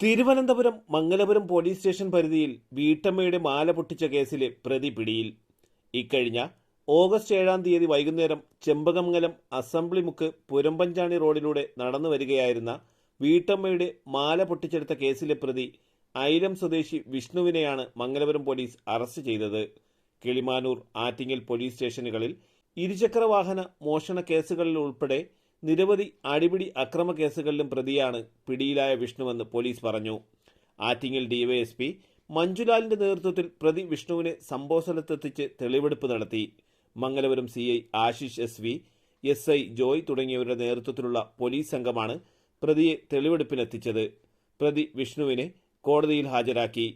Thiruvananthapuram Mangalapuram police station പരിധിയിൽ വീട്ടമ്മയുടെ മാല പൊട്ടിച്ച കേസിലെ പ്രതി പിടിയിൽ. ഇക്കഴിഞ്ഞ ഓഗസ്റ്റ് ഏഴാം തീയതി വൈകുന്നേരം ചെമ്പകമംഗലം അസംബ്ലി മുക്ക് പുരമ്പഞ്ചാണി റോഡിലൂടെ നടന്നു വരികയായിരുന്ന വീട്ടമ്മയുടെ മാല പൊട്ടിച്ചെടുത്ത കേസിലെ പ്രതി ഐലം സ്വദേശി വിഷ്ണുവിനെയാണ് മംഗലപുരം പോലീസ് അറസ്റ്റ് ചെയ്തത്. കിളിമാനൂർ ആറ്റിങ്ങൽ പോലീസ് സ്റ്റേഷനുകളിൽ ഇരുചക്ര വാഹന മോഷണ കേസുകളിൽ ഉൾപ്പെടെ നിരവധി അടിപിടി അക്രമ കേസുകളിലും പ്രതിയാണ് പിടിയിലായ വിഷ്ണുവെന്ന് പോലീസ് പറഞ്ഞു. ആറ്റിങ്ങൽ ഡിവൈഎസ്പി മഞ്ജുലാലിന്റെ നേതൃത്വത്തിൽ പ്രതി വിഷ്ണുവിനെ സംഭവസ്ഥലത്തെത്തിച്ച് തെളിവെടുപ്പ് നടത്തി. Mangalapuram C I Ashish S V S I Joy തുടങ്ങിയവരുടെ നേതൃത്വത്തിലുള്ള പോലീസ് സംഘമാണ് പ്രതിയെ തെളിവെടുപ്പിനെത്തിച്ചത്. പ്രതി വിഷ്ണുവിനെ കോടതിയിൽ ഹാജരാക്കി.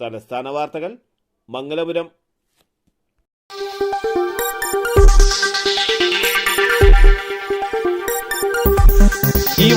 തലസ്ഥാന വാർത്തകൾ Mangalapuram.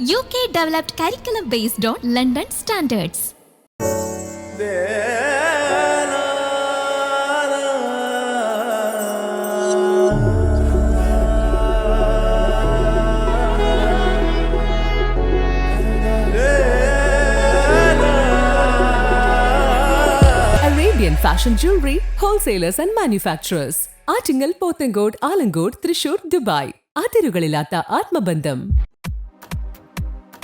U K developed curriculum based on London standards Fashion Jewelry Wholesalers and Manufacturers. Attingal Pothencode Alamcode Thrissur Dubai അതിരുകളില്ലാത്ത ആത്മബന്ധം.